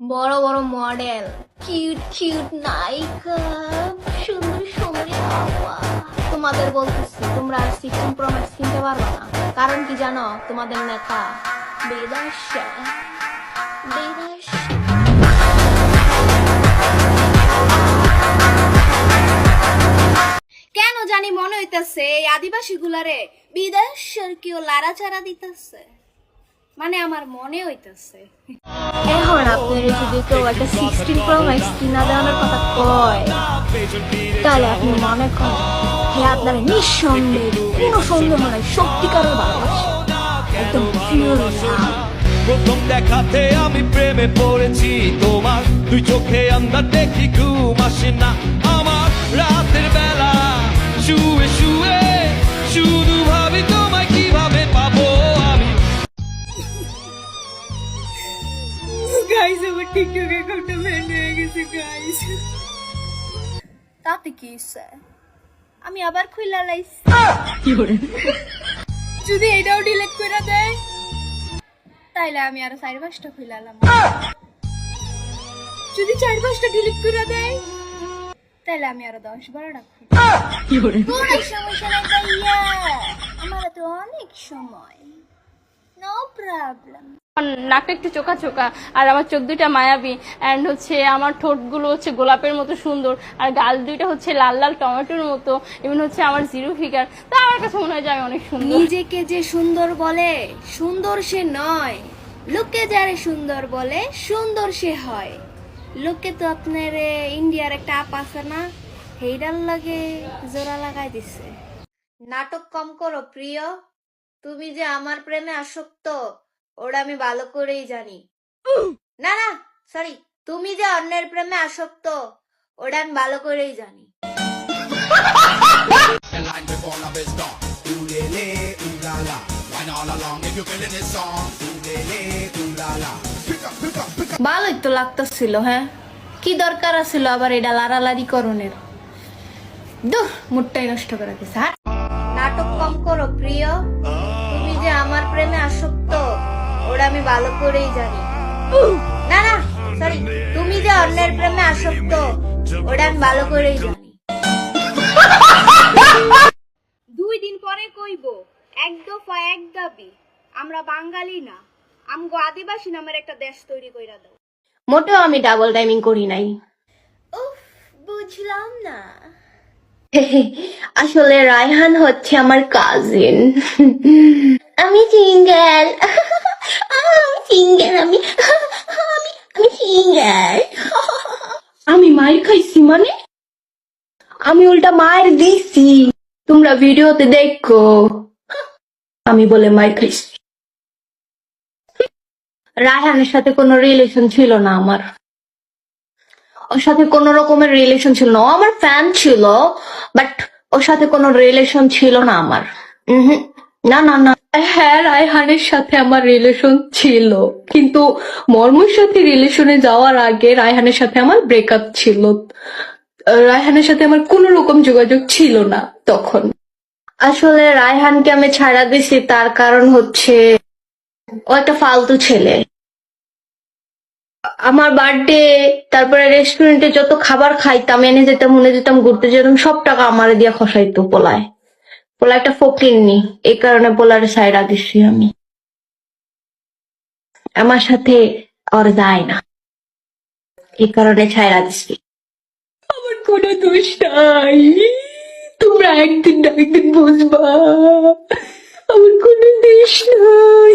বড় বড় model. Cute cute নায়িকা, সুন্দর, সুন্দরী তোমাদের বলতেছি, তোমরা আর সিক্সটিন কিনতে পারবে না। কারণ কি জানো? তোমাদের নেতা বেদাসা কেন জানি মনে হইতেছে, এই আদিবাসী গুলারে বিদেশের কেউ লাড়াচাড়া দিতেছে। মানে আমার মনে হইতেছে। এখন আপনার যদি কেউ একটা সিক্সটিন প্রো ম্যাক্স কিনা দেওয়ার কথা কয়। তাহলে আপনি মনে করেন হে আপনার নিঃসন্দেহ কোনো সন্দেহ নাই সত্যিকারের ভালোবাসা। একদম পিওর প্রথম দেখাতে আমি প্রেমে পড়েছি তোমার। দুই চোখে আন্দার দেখি ঘুম আসে না আমার। রাতের বেলা শুয়ে শুয়ে গাইস আমার টিকটক অ্যাকাউন্টটা ব্যান হয়ে গেছে গাইস তাতে কি হইছে? আমি আবার খুইলা লাইছি। যদি এটাও ডিলিট করে দেয়, তাইলে আমি আরও চার পাঁচটা খুইলালাম যদি চার পাঁচটা ডিলিট করে দেয়, তাইলে আমি আরও দশ বারোটা কোনো সমস্যা নাই ভাইয়া। আমার তো অনেক সময়। নো প্রবলেম নাকটা একটু চোখা চোখা। আর আমার চোখ দুইটা মায়াবী। অ্যান্ড হচ্ছে আমার ঠোঁটগুলো হচ্ছে গোলাপের মতো সুন্দর। আর গাল দুইটা হচ্ছে লাল লাল টমেটোর মতো। এবং হচ্ছে আমার জিরো ফিগার। তা আমার কাছে মনে হয় যে আমি অনেক সুন্দর। নিজেকে যে সুন্দর বলে, সুন্দর সে নয়। লোকে যারে সুন্দর বলে, সুন্দর সে হয়। লোকে তো আপনার ইন্ডিয়ার একটা আপ আছে না হেইডার লাগে, জোড়া লাগাই দিছে। নাটক কম করো, প্রিয়। তুমি যে আমার প্রেমে আসক্ত ওটা আমি ভালো করেই জানি। না না সরি তুমি যে অন্যের প্রেমে আসক্ত ওটা আমি ভালো করেই জানি. ভালোই তো লাগতেছিল হ্যাঁ? কি দরকার আছিল আবার এটা লারালারি করণের? দুহ মুডটাই নষ্ট করা দিছে হ্যাঁ? নাটক কম করো প্রিয়। তুমি যে আমার প্রেমে আসক্ত ওটা আমি ভালো করেই জানি। না না সরি তুমি যে অন্যের প্রেমে আসক্ত ওটা আমি ভালো করেই জানি। দুই দিন পরে কইব এক দফা এক দাবি আমরা বাঙালি না আমগো আদিবাসী নামের একটা দেশ তৈরি কইরা দাও। মোটেও আমি ডাবল টাইমিং করি নাই। উফ বুঝলাম না। আসলে রায়হান হচ্ছে আমার কাজিন আমি সিঙ্গেল আমি আমি আমি আমি সিঙ্গেল আমি মায়ের খাইছি মানে? আমি উল্টা মায়ের দিছি। তোমরা ভিডিওতে দেখো। আমি বলে মায়ের খাইছি। রায়হানের সাথে কোনো রিলেশন ছিল না আমার। ওর সাথে কোন রকমের রিলেশন ছিল না। আমার ফ্যান ছিল বাট ওর সাথে কোনো রিলেশন ছিল না আমার। না না না। হ্যাঁ রায়হানের সাথে আমার রিলেশন ছিল। কিন্তু মর্মর সাথে রিলেশনে যাওয়ার আগে রায়হানের সাথে আমার ব্রেকআপ ছিল। রায়হানের সাথে আমার কোনো রকম যোগাযোগ ছিল না তখন। আসলে রায়হানকে আমি ছাড়া দিছি, তার কারণ হচ্ছে ও একটা ফালতু ছেলে। আমার বার্থডে তারপরে রেস্টুরেন্টে যত খাবার খাইতাম, এনে যেতাম মনে যেতাম, ঘুরতে যেতাম, সব টাকা আমারে দিয়ে খসাইতো পোলায়। পোলা একটা ফকিরনি এই কারণে পোলারে সাইডা দিছি আমি। আমার সাথে আর যায় না। এই কারণে ছাইরা দিছি। আমার কোনো দোষ নাই। তোমরা একদিন না একদিন বুঝবা। আমার কোনো দোষ নাই।